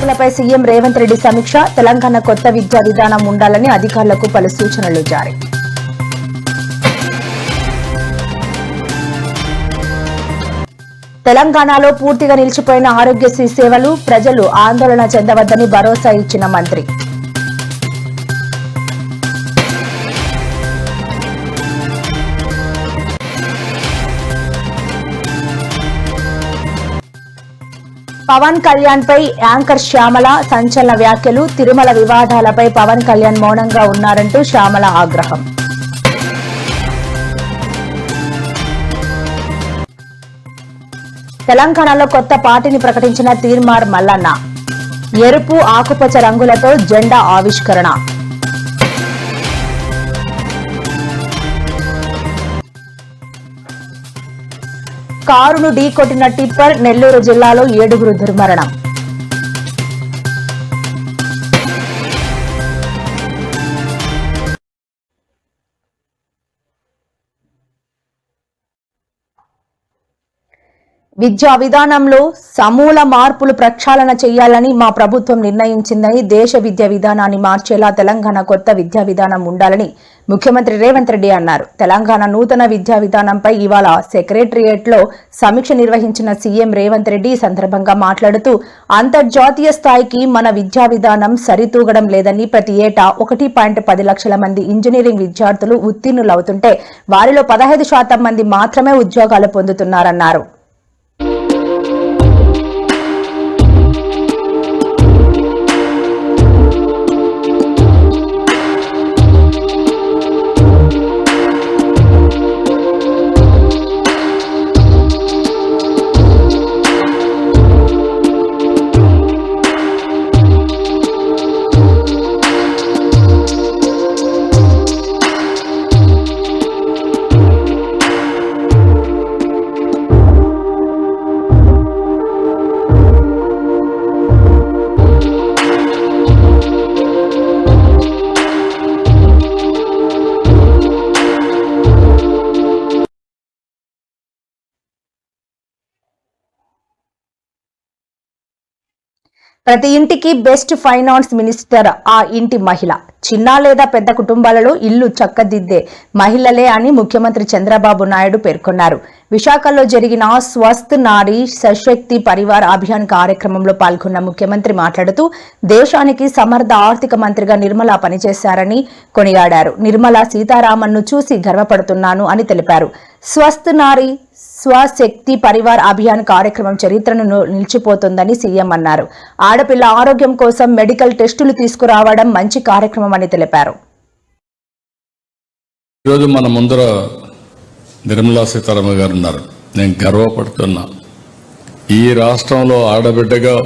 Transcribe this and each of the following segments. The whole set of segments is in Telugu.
మార్పులపై సీఎం రేవంత్ రెడ్డి సమీక్ష తెలంగాణ కొత్త విద్యా విధానం ఉండాలని అధికారులకు పలు సూచనలు జారీ. తెలంగాణలో పూర్తిగా నిలిచిపోయిన ఆరోగ్యశ్రీ సేవలు ప్రజలు ఆందోళన చెందవద్దని భరోసా ఇచ్చిన మంత్రి. పవన్ కళ్యాణ్ పై యాంకర్ శ్యామల సంచలన వ్యాఖ్యలు తిరుమల వివాదాలపై పవన్ కళ్యాణ్ మౌనంగా ఉన్నారంటూ శ్యామల ఆగ్రహం. తెలంగాణలో కొత్త పార్టీని ప్రకటించిన తీర్మార్ మల్లన్న. ఎరుపు ఆకుపచ్చ రంగులతో జెండా ఆవిష్కరణ. కారును ఢీకొట్టిన టిప్పర్ నెల్లూరు జిల్లాలో ఏడుగురు దుర్మరణం. విద్యా విధానంలో సమూల మార్పులు ప్రక్షాళన చేయాలని మా ప్రభుత్వం నిర్ణయించిందని దేశ విద్యా విధానాన్ని మార్చేలా తెలంగాణ కొత్త విద్యా విధానం ఉండాలని ముఖ్యమంత్రి రేవంత్ రెడ్డి అన్నారు. తెలంగాణ నూతన విద్యా విధానంపై ఇవాళ సెక్రటరియేట్లో సమీక్ష నిర్వహించిన సీఎం రేవంత్ రెడ్డి సందర్భంగా మాట్లాడుతూ అంతర్జాతీయ స్థాయికి మన విద్యా విధానం సరితూగడం లేదని ప్రతి ఏటా ఒకటి పాయింట్ పది లక్షల మంది ఇంజనీరింగ్ విద్యార్థులు ఉత్తీర్ణులవుతుంటే వారిలో పదహైదు శాతం మంది మాత్రమే ఉద్యోగాలు పొందుతున్నారన్నారు. ప్రతి ఇంటికి బెస్ట్ ఫైనాన్స్ మినిస్టర్ ఆ ఇంటి మహిళ. చిన్న లేదా పెద్ద కుటుంబాలలో ఇల్లు చక్కదిద్దే మహిళలే అని ముఖ్యమంత్రి చంద్రబాబు నాయుడు పేర్కొన్నారు. విశాఖలో జరిగిన స్వస్థ్ నారీ సశక్తి పరివార్ అభియాన్ కార్యక్రమంలో పాల్గొన్న ముఖ్యమంత్రి మాట్లాడుతూ దేశానికి సమర్థ ఆర్థిక మంత్రిగా నిర్మల పనిచేశారని కొనియాడారు. నిర్మలా సీతారామన్ను చూసి గర్వపడుతున్నాను అని తెలిపారు. స్వస్థ్ నారీ స్వశక్తి పరివార్ అభియాన్ కార్యక్రమం చరిత్రను నిలిచిపోతుందని సీఎం అన్నారు. ఆడపిల్ల ఆరోగ్యం కోసం మెడికల్ టెస్టులు తీసుకురావడం మంచి కార్యక్రమం అని తెలిపారు. ఈరోజు మన ముందర నిర్మలా సీతారామ గారు ఉన్నారు. నేను గర్వపడుతున్నా. ఈ రాష్ట్రంలో ఆడబిడ్డగా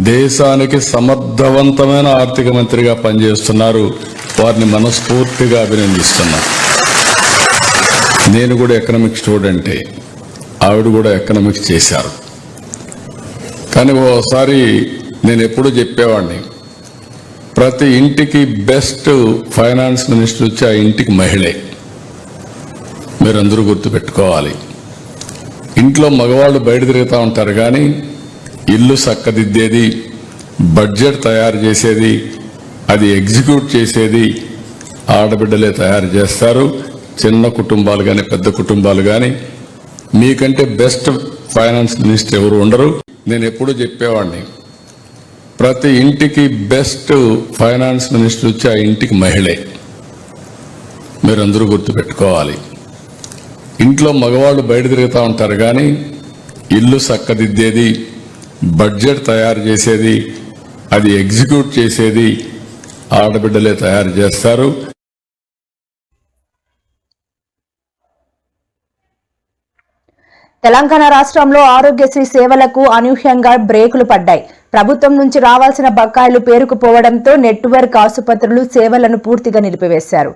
దేశానికి సమర్థవంతమైన ఆర్థిక మంత్రిగా పనిచేస్తున్నారు. వారిని మనస్ఫూర్తిగా అభినందిస్తున్నా. నేను కూడా ఎకనామిక్స్ స్టూడెంటే ఆవిడ కూడా ఎకనామిక్స్ చేశారు. కానీ ఓసారి నేను ఎప్పుడూ చెప్పేవాడిని. ప్రతి ఇంటికి బెస్ట్ ఫైనాన్స్ మినిస్టర్ వచ్చి ఆ ఇంటికి మహిళే. మీరందరూ గుర్తుపెట్టుకోవాలి. ఇంట్లో మగవాళ్ళు బయట తిరుగుతూ ఉంటారు కానీ ఇల్లు చక్కదిద్దేది బడ్జెట్ తయారు చేసేది అది ఎగ్జిక్యూట్ చేసేది ఆడబిడ్డలే తయారు చేస్తారు. చిన్న కుటుంబాలు కానీ పెద్ద కుటుంబాలు కానీ మీకంటే బెస్ట్ ఫైనాన్స్ మినిస్టర్ ఎవరు ఉండరు. నేను ఎప్పుడూ చెప్పేవాడిని ప్రతి ఇంటికి బెస్ట్ ఫైనాన్స్ మినిస్టర్ వచ్చి ఆ ఇంటికి మహిళే. మీరందరూ గుర్తుపెట్టుకోవాలి. ఇంట్లో మగవాళ్ళు బయట తిరుగుతూ ఉంటారు కానీ ఇల్లు చక్కదిద్దేది బడ్జెట్ తయారు చేసేది అది ఎగ్జిక్యూట్ చేసేది ఆడబిడ్డలే తయారు చేస్తారు. తెలంగాణ రాష్ట్రంలో ఆరోగ్యశ్రీ సేవలకు అనూహ్యంగా బ్రేకులు పడ్డాయి. ప్రభుత్వం నుంచి రావాల్సిన బకాయిలు పేరుకుపోవడంతో నెట్వర్క్ ఆసుపత్రులు సేవలను పూర్తిగా నిలిపివేశారు.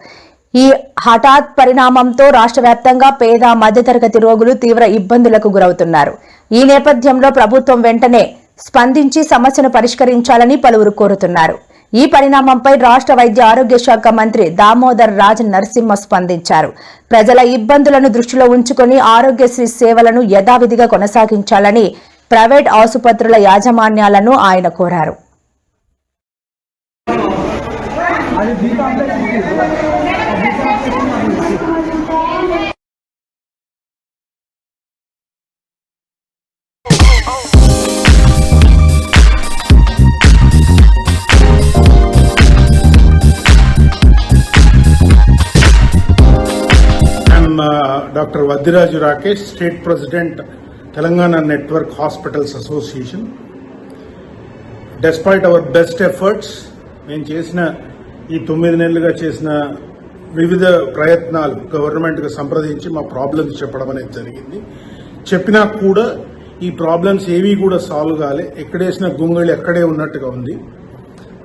ఈ హఠాత్ పరిణామంతో రాష్ట్ర వ్యాప్తంగా పేద మధ్యతరగతి రోగులు తీవ్ర ఇబ్బందులకు గురవుతున్నారు. ఈ నేపథ్యంలో ప్రభుత్వం వెంటనే స్పందించి సమస్యను పరిష్కరించాలని పలువురు కోరుతున్నారు. ఈ పరిణామంపై రాష్ట్ర వైద్య ఆరోగ్య శాఖ మంత్రి దామోదర్ రాజ్ నరసింహ స్పందించారు. ప్రజల ఇబ్బందులను దృష్టిలో ఉంచుకొని ఆరోగ్యశ్రీ సేవలను యథావిధిగా కొనసాగించాలని ప్రైవేట్ ఆసుపత్రుల యాజమాన్యాలను ఆయన కోరారు. Doctor Vaddiraju Rakesh state president Telangana network hospitals association despite our best efforts మేము చేసిన ఈ తొమ్మిది నెలలుగా చేసిన వివిధ ప్రయత్నాలు గవర్నమెంట్కి సంప్రదించి మా ప్రాబ్లమ్స్ చెప్పడం అనేది జరిగింది. చెప్పినా కూడా ఈ ప్రాబ్లమ్స్ ఏవి కూడా సాల్వ్ కాలే. ఎక్కడేసిన గుంగళి ఎక్కడే ఉన్నట్టుగా ఉంది.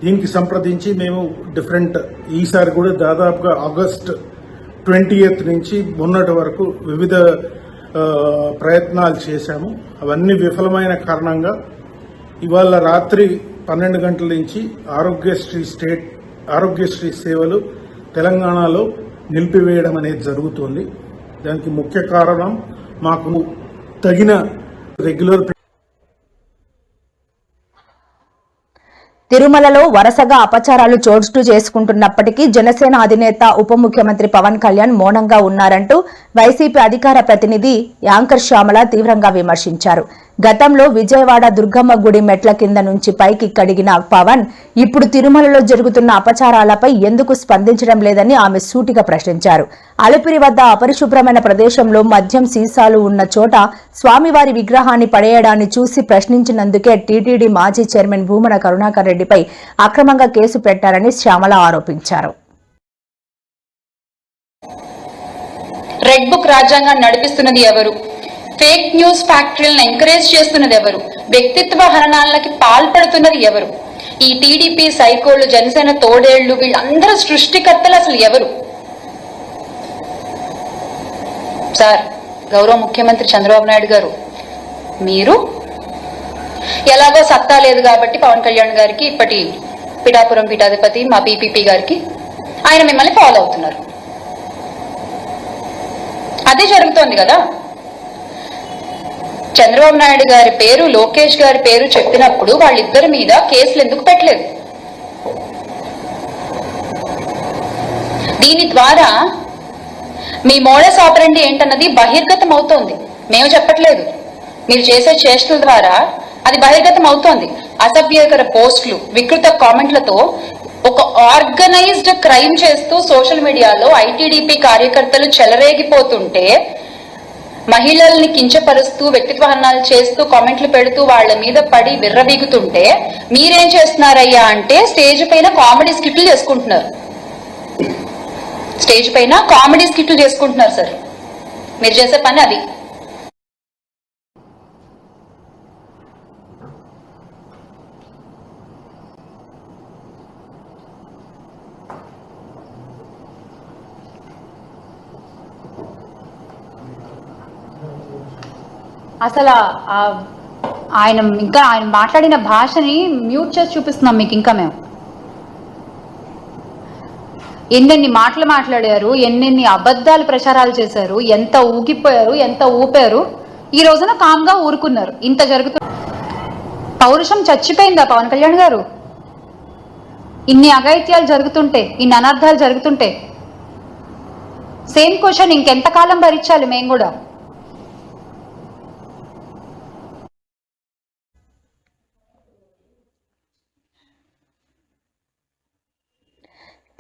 దీనికి సంప్రదించి మేము డిఫరెంట్ ఈసారి కూడా దాదాపుగా ఆగస్ట్ ట్వంటీ నుంచి మొన్నటి వరకు వివిధ ప్రయత్నాలు చేశాము. అవన్నీ విఫలమైన కారణంగా ఇవాళ రాత్రి పన్నెండు గంటల నుంచి ఆరోగ్యశ్రీ స్టేట్ ఆరోగ్యశ్రీ సేవలు తెలంగాణలో నిలిపివేయడం అనేది జరుగుతుంది. దానికి ముఖ్య కారణం మాకు తగిన రెగ్యులర్ తిరుమలలో వరుసగా అపచారాలు చోటు చేసుకుంటున్నప్పటికీ జనసేన అధినేత ఉప ముఖ్యమంత్రి పవన్ కళ్యాణ్ మౌనంగా ఉన్నారంటూ వైసీపీ అధికార ప్రతినిధి యాంకర్ శ్యామల తీవ్రంగా విమర్శించారు. గతంలో విజయవాడ దుర్గమ్మ గుడి మెట్ల కింద నుంచి పైకి కడిగిన పవన్ ఇప్పుడు తిరుమలలో జరుగుతున్న అపచారాలపై ఎందుకు స్పందించడం లేదని ఆమె సూటిగా ప్రశ్నించారు. అలిపిరి వద్ద అపరిశుభ్రమైన ప్రదేశంలో మద్యం సీసాలు ఉన్న చోట స్వామివారి విగ్రహాన్ని పడేయడాన్ని చూసి ప్రశ్నించినందుకే టీటీడీ మాజీ చైర్మన్ భూమన కరుణాకర్ రెడ్డిపై అక్రమంగా కేసు పెట్టారని శ్యామల ఆరోపించారు. రెడ్ బుక్ రాజ్యాంగాన్ని నడిపిస్తున్నది ఎవరు? ఫేక్ న్యూస్ ఫ్యాక్టరీలను ఎంకరేజ్ చేస్తున్నది ఎవరు? వ్యక్తిత్వ హరణాలకి పాల్పడుతున్నది ఎవరు? ఈ టీడీపీ సైకోళ్ళు జనసేన తోడేళ్ళు వీళ్ళందరూ సృష్టికర్తలు అసలు ఎవరు? సార్ గౌరవ ముఖ్యమంత్రి చంద్రబాబు నాయుడు గారు మీరు? ఎలాగో సత్తా లేదు కాబట్టి పవన్ కళ్యాణ్ గారికి ఇప్పటి పిఠాపురం పీఠాధిపతి మా పీపీపీ గారికి ఆయన మిమ్మల్ని ఫాలో అవుతున్నారు. అదే జరుగుతోంది కదా? చంద్రబాబు నాయుడు గారి పేరు లోకేష్ గారి పేరు చెప్పినప్పుడు వాళ్ళిద్దరి మీద కేసులు ఎందుకు పెట్టలేదు? దీని ద్వారా మీ మోడస్ ఆపరండి ఏంటన్నది బహిర్గతం అవుతోంది మేము చెప్పట్లేదు. మీరు చేసే చేష్టల ద్వారా అది బహిర్గతం అవుతోంది అసభ్యకర పోస్టులు వికృత కామెంట్లతో ఒక ఆర్గనైజ్డ్ క్రైమ్ చేస్తూ సోషల్ మీడియాలో ఐటీడీపీ కార్యకర్తలు చెలరేగిపోతుంటే మహిళల్ని కించపరుస్తూ వ్యక్తిత్వ హననాలు చేస్తూ కామెంట్లు పెడుతూ వాళ్ళ మీద పడి విర్రవీగుతుంటే మీరేం చేస్తున్నారయ్యా? అంటే స్టేజ్ పైన కామెడీ స్కిట్లు చేసుకుంటున్నారు. స్టేజ్ పైన కామెడీ స్కిట్లు చేసుకుంటున్నారు సార్. మీరు చేసే పని అది. అసలు ఆయన ఇంకా ఆయన మాట్లాడిన భాషని మ్యూట్ చేసి చూపిస్తున్నాం మీకు ఇంకా మేము. ఎన్నెన్ని మాటలు మాట్లాడారు ఎన్నెన్ని అబద్ధాలు ప్రచారాలు చేశారు ఎంత ఊగిపోయారు ఎంత ఊపారు ఈ రోజున కామ్గా ఊరుకున్నారు. ఇంత జరుగుతు పౌరుషం చచ్చిపోయిందా పవన్ కళ్యాణ్ గారు? ఇన్ని అఘాయిత్యాలు జరుగుతుంటే ఇన్ని అనర్థాలు జరుగుతుంటే. సేమ్ క్వశ్చన్ ఇంకెంతకాలం భరించాలి మేము కూడా?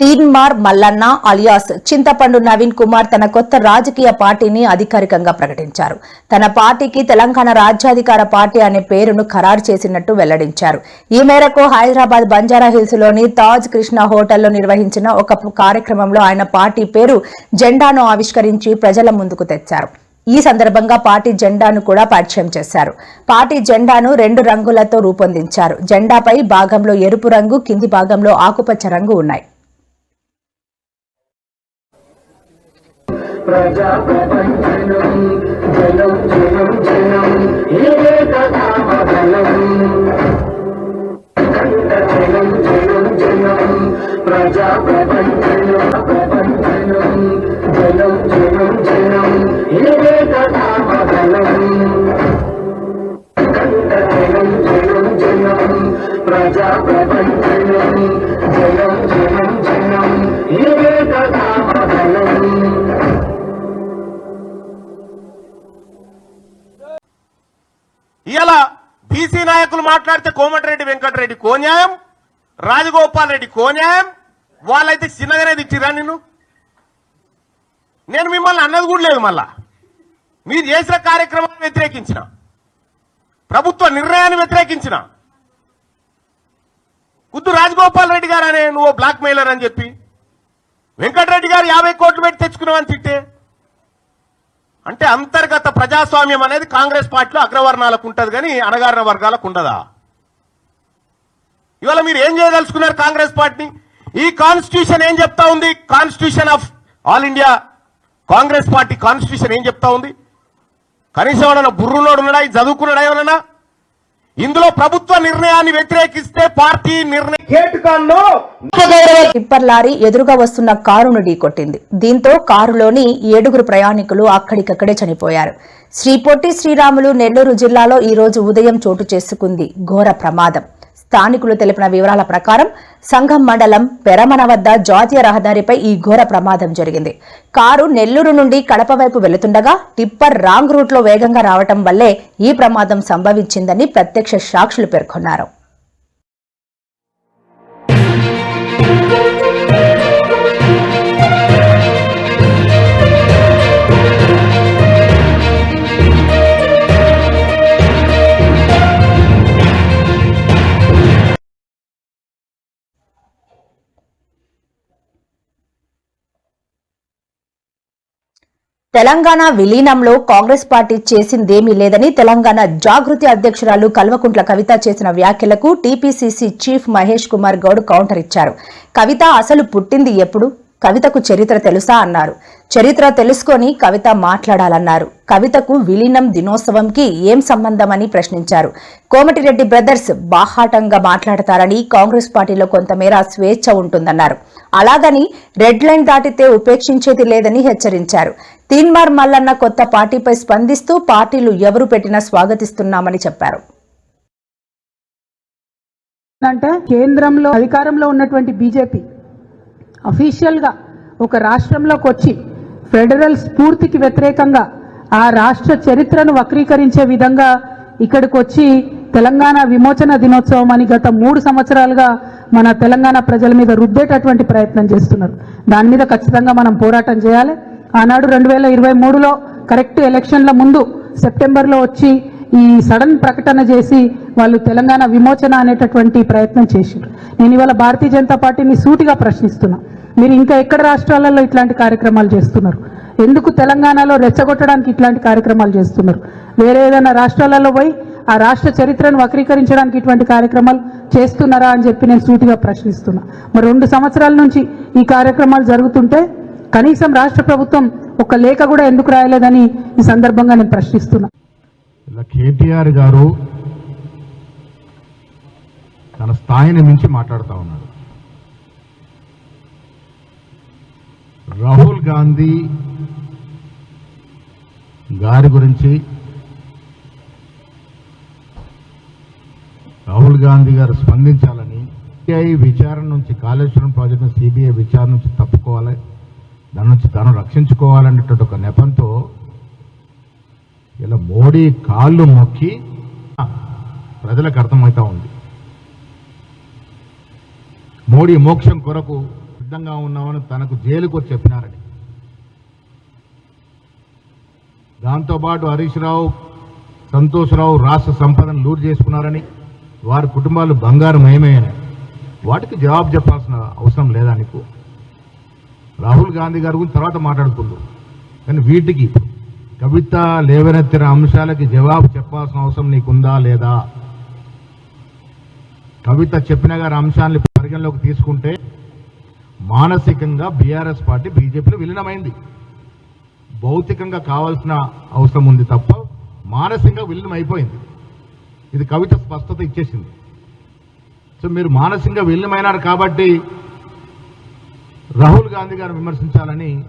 తీన్మార్ మల్లన్న అలియాస్ చింతపండు నవీన్ కుమార్ తన కొత్త రాజకీయ పార్టీని అధికారికంగా ప్రకటించారు. తన పార్టీకి తెలంగాణ రాజ్యాధికార పార్టీ అనే పేరును ఖరారు చేసినట్టు వెల్లడించారు. ఈ మేరకు హైదరాబాద్ బంజారా హిల్స్లోని తాజ్ కృష్ణ హోటల్లో నిర్వహించిన ఒక కార్యక్రమంలో ఆయన పార్టీ పేరు జెండాను ఆవిష్కరించి ప్రజల ముందుకు తెచ్చారు. ఈ సందర్భంగా పార్టీ జెండాను కూడా పరిచయం చేశారు. పార్టీ జెండాను రెండు రంగులతో రూపొందించారు. జెండాపై భాగంలో ఎరుపు రంగు కింది భాగంలో ఆకుపచ్చ రంగు ఉన్నాయి. ప్రజా ప్రపంచనం జనం జనం జనం. ఇదే కదా బలం ప్రజా కోన్యాయం రాజగోపాల్ రెడ్డి కోన్యాయం వాళ్ళైతే చిన్నగానే తిట్టిరా నిన్ను? నేను మిమ్మల్ని అన్నది కూడా లేదు మళ్ళా. మీరు చేసిన కార్యక్రమాన్ని వ్యతిరేకించిన. ప్రభుత్వ నిర్ణయాన్ని వ్యతిరేకించిన. కుద్దు రాజగోపాల్ రెడ్డి గారు అనే నువ్వు బ్లాక్ మెయిలర్ అని చెప్పి. వెంకటరెడ్డి గారు యాభై కోట్లు పెట్టి తెచ్చుకున్నావని తిట్టే. అంటే అంతర్గత ప్రజాస్వామ్యం అనేది కాంగ్రెస్ పార్టీలో అగ్రవర్ణాలకు ఉంటుంది కానీ అణగారిన వర్గాలకు ఉండదా? ఇవాళ మీరు ఏం చేయదలుచుకున్నారు కాంగ్రెస్ పార్టీ ఈ కాన్స్టిట్యూషన్ ఏం చెప్తా ఉంది? Constitution of all India Congress party constitution ఏం చెప్తా ఉంది? కనీసం ఏమన్నా బుర్రులోడు ఉన్నాడా? చదువుకున్నాడా ఏమన్నా? ఇందులో ప్రభుత్వ నిర్ణయాన్ని వ్యతిరేకిస్తే పార్టీ నిర్ణయం టిప్పర్ లారీ ఎదురుగా వస్తున్న కారును ఢీకొట్టింది. దీంతో కారులోని ఏడుగురు ప్రయాణికులు అక్కడికక్కడే చనిపోయారు. శ్రీ పొట్టి శ్రీరాములు నెల్లూరు జిల్లాలో ఈ రోజు ఉదయం చోటు చేసుకుంది ఘోర ప్రమాదం. స్థానికులు తెలిపిన వివరాల ప్రకారం సంఘం మండలం పెరమన వద్ద జాతీయ రహదారిపై ఈ ఘోర ప్రమాదం జరిగింది. కారు నెల్లూరు నుండి కడప వైపు వెళుతుండగా టిప్పర్ రాంగ్ రూట్లో వేగంగా రావటం వల్లే ఈ ప్రమాదం సంభవించిందని ప్రత్యక్ష సాక్షులు పేర్కొన్నారు. తెలంగాణ విలీనంలో కాంగ్రెస్ పార్టీ చేసిందేమీ లేదని తెలంగాణ జాగృతి అధ్యక్షురాలు కల్వకుంట్ల కవిత చేసిన వ్యాఖ్యలకు TPCC chief Mahesh Kumar Goud counter ఇచ్చారు. కవిత అసలు పుట్టింది ఎప్పుడు? కవితకు చరిత్ర తెలుసా అన్నారు. చరిత్ర తెలుసుకొని కవిత మాట్లాడాలన్నారు. కవితకు విలీనం దినోత్సవంకి ఏం సంబంధమని ప్రశ్నించారు. కోమటిరెడ్డి బ్రదర్స్ బాహాటంగా మాట్లాడతారని కాంగ్రెస్ పార్టీలో కొంతమేర స్వేచ్ఛ ఉంటుందన్నారు. అలాగని రెడ్ లైన్ దాటితే ఉపేక్షించేది లేదని హెచ్చరించారు. తీన్మార్ మల్లన్న కొత్త పార్టీపై స్పందిస్తూ పార్టీలు ఎవరు పెట్టినా స్వాగతిస్తున్నామని చెప్పారు. అంటే కేంద్రంలో అధికారంలో ఉన్నటువంటి బీజేపీ అఫీషియల్గా ఒక రాష్ట్రంలోకి వచ్చి ఫెడరల్ స్ఫూర్తికి వ్యతిరేకంగా ఆ రాష్ట్ర చరిత్రను వక్రీకరించే విధంగా ఇక్కడికి వచ్చి తెలంగాణ విమోచన దినోత్సవం అని గత మూడు సంవత్సరాలుగా మన తెలంగాణ ప్రజల మీద రుద్దేటటువంటి ప్రయత్నం చేస్తున్నారు. దాని మీద ఖచ్చితంగా మనం పోరాటం చేయాలి. ఆనాడు రెండు వేల ఇరవై మూడులో కరెక్ట్ ఎలక్షన్ల ముందు సెప్టెంబర్లో వచ్చి ఈ సడన్ ప్రకటన చేసి వాళ్ళు తెలంగాణ విమోచన అనేటటువంటి ప్రయత్నం చేశారు నేను ఇవాళ భారతీయ జనతా పార్టీని సూటిగా ప్రశ్నిస్తున్నాను మీరు ఇంకా ఎక్కడ రాష్ట్రాలలో ఇట్లాంటి కార్యక్రమాలు చేస్తున్నారు? ఎందుకు తెలంగాణలో రెచ్చగొట్టడానికి ఇట్లాంటి కార్యక్రమాలు చేస్తున్నారు? వేరే ఏదైనా రాష్ట్రాలలో పోయి ఆ రాష్ట్ర చరిత్రను వక్రీకరించడానికి ఇటువంటి కార్యక్రమాలు చేస్తున్నారా అని చెప్పి నేను సూటిగా ప్రశ్నిస్తున్నా. మరి రెండు సంవత్సరాల నుంచి ఈ కార్యక్రమాలు జరుగుతుంటే కనీసం రాష్ట్ర ప్రభుత్వం ఒక లేఖ కూడా ఎందుకు రాయలేదని ఈ సందర్భంగా నేను ప్రశ్నిస్తున్నా. ఇలా కేటీఆర్ గారు తన స్థాయిని మించి మాట్లాడుతూ ఉన్నాడు రాహుల్ గాంధీ గారి గురించి రాహుల్ గాంధీ గారు స్పందించాలని సిబిఐ విచారణ నుంచి కాళేశ్వరం ప్రాజెక్టు సిబిఐ విచారణ నుంచి తప్పుకోవాలి దాని నుంచి తను రక్షించుకోవాలనేటువంటి ఒక నెపంతో ఇలా మోడీ కాళ్ళు మొక్కి ప్రజలకు అర్థమవుతా ఉంది. మోడీ మోక్షం కొరకు సిద్ధంగా ఉన్నామని తనకు జైలుకు వచ్చి చెప్పినారని దాంతోపాటు హరీష్ రావు సంతోష్ రావు రాష్ట్ర సంపదను లూరు చేసుకున్నారని వారి కుటుంబాలు బంగారు మయమయ్యాయని వాటికి జవాబు చెప్పాల్సిన అవసరం లేదా నీకు? రాహుల్ గాంధీ గారి గురించి తర్వాత మాట్లాడుకుందు. కానీ వీటికి కవిత లేవనెత్తిన అంశాలకి జవాబు చెప్పాల్సిన అవసరం నీకుందా లేదా? కవిత చెప్పిన గారి అంశాన్ని పరిగణలోకి తీసుకుంటే మానసికంగా బీఆర్ఎస్ పార్టీ బీజేపీలో విలీనమైంది. భౌతికంగా కావాల్సిన అవసరం ఉంది తప్ప మానసికంగా విలీనం అయిపోయింది ఇది కవిత స్పష్టత ఇచ్చేసింది. సో మీరు మానసికంగా విలీనమైనారు కాబట్టి రాహుల్ గాంధీ గారు విమర్శించాలని